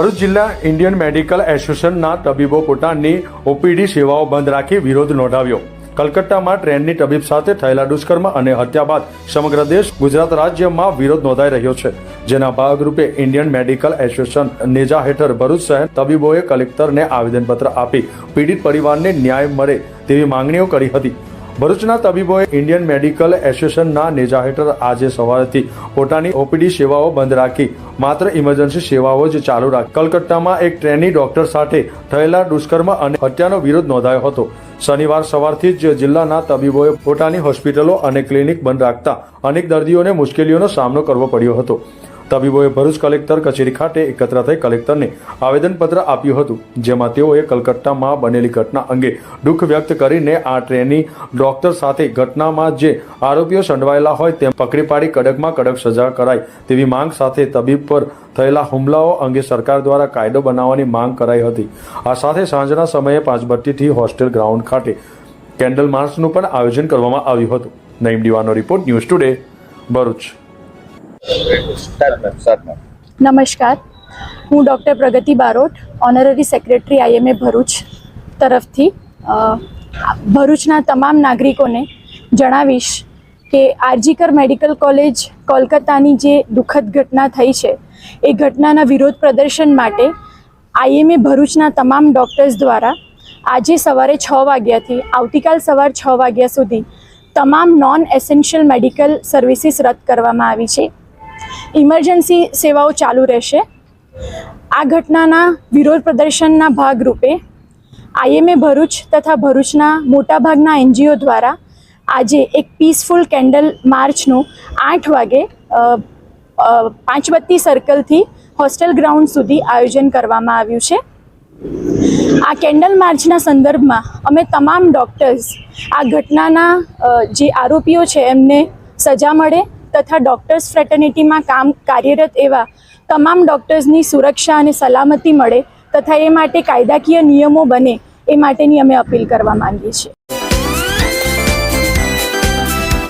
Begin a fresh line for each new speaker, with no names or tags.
ભરૂચ જિલ્લા Indian medical એસોસિએશનના તબીબો પોતાની ઓપીડી સેવાઓ બંધ રાખી વિરોધ નોંધાવ્યો. કલકત્તામાં ટ્રેનની તબીબ સાથે થયેલા દુષ્કર્મ અને હત્યા બાદ સમગ્ર દેશ ગુજરાત રાજ્યમાં વિરોધ નોંધાઈ રહ્યો છે. જેના ભાગરૂપે ઇન્ડિયન મેડિકલ એસોસિએશન નેજા હેઠળ ભરૂચ શહેર તબીબોએ કલેક્ટરને આવેદનપત્ર આપી પીડિત પરિવારને ન્યાય મળે તેવી માંગણીઓ કરી હતી. ભરૂચના તબીબોએ ઇન્ડિયન મેડિકલ એસોસિએશનના નેજા હેઠળ આજે સવારથી પોતાની ઓપીડી સેવાઓ બંધ રાખી, માત્ર ઇમરજન્સી સેવાઓ જ ચાલુ રાખી. કલકત્તામાં એક ટ્રેની ડોક્ટર સાથે થયેલા દુષ્કર્મ અને હત્યાનો વિરોધ નોંધાયો હતો. શનિવાર સવારથી જ જિલ્લાના તબીબોએ પોતાની હોસ્પિટલો અને ક્લિનિક બંધ રાખતા અનેક દર્દીઓને મુશ્કેલીઓનો સામનો કરવો પડ્યો હતો. તબીબોએ ભરૂચ કલેક્ટર કચેરી ખાતે એકત્ર થઈ કલેક્ટરને આવેદનપત્ર આપ્યું હતું, જેમાં તેઓએ કલકત્તામાં બનેલી ઘટના અંગે દુઃખ વ્યક્ત કરીને આ ટ્રેની ડોક્ટર સાથે ઘટનામાં જે આરોપીઓ સંડવાયેલા હોય તેમ પકડી પાડી કડકમાં કડક સજા કરાય તેવી માંગ સાથે તબીબ પર થયેલા હુમલાઓ અંગે સરકાર દ્વારા કાયદો બનાવવાની માંગ કરાઈ હતી. આ સાથે સાંજના સમયે પાંચબટ્ટીથી હોસ્ટેલ ગ્રાઉન્ડ ખાતે કેન્ડલ માર્ચનું પણ આયોજન કરવામાં આવ્યું હતું. નઈમ દીવાનો રિપોર્ટ ન્યૂઝ ટુડે, ભરૂચ.
નમસ્કાર. હું doctor Pragati Barot, honorary secretary IMA Bharuch તરફથી. ભરૂચના તમામ નાગરિકોને જણાવીશ કે આરજીકર મેડિકલ કોલેજ કોલકાતાની જે દુઃખદ ઘટના થઈ છે, એ ઘટનાના વિરોધ પ્રદર્શન માટે આઈએમએ ભરૂચના તમામ ડૉક્ટર્સ દ્વારા આજે સવારે છ વાગ્યાથી, આવતીકાલ સવાર છ વાગ્યા સુધી તમામ નોન એસેન્શિયલ મેડિકલ સર્વિસીસ રદ કરવામાં આવી છે. ઇમરજન્સી સેવાઓ ચાલુ રહેશે. આ ઘટનાના વિરોધ પ્રદર્શનના ભાગરૂપે આઈએમએ ભરૂચ તથા ભરૂચના મોટાભાગના એનજીઓ દ્વારા આજે એક પીસફુલ કેન્ડલ માર્ચનું આઠ વાગે પાંચબત્તી સર્કલથી હોસ્ટેલ ગ્રાઉન્ડ સુધી આયોજન કરવામાં આવ્યું છે. આ કેન્ડલ માર્ચના સંદર્ભમાં અમે તમામ ડૉક્ટર્સ આ ઘટનાના જે આરોપીઓ છે એમને સજા મળે તથા ડૉક્ટર્સ ફ્રેટર્નિટીમાં કામ કાર્યરત એવા તમામ ડૉક્ટર્સની સુરક્ષા અને સલામતી મળે તથા એ માટે કાયદાકીય નિયમો બને એ માટેની અમે અપીલ કરવા માંગીએ છીએ.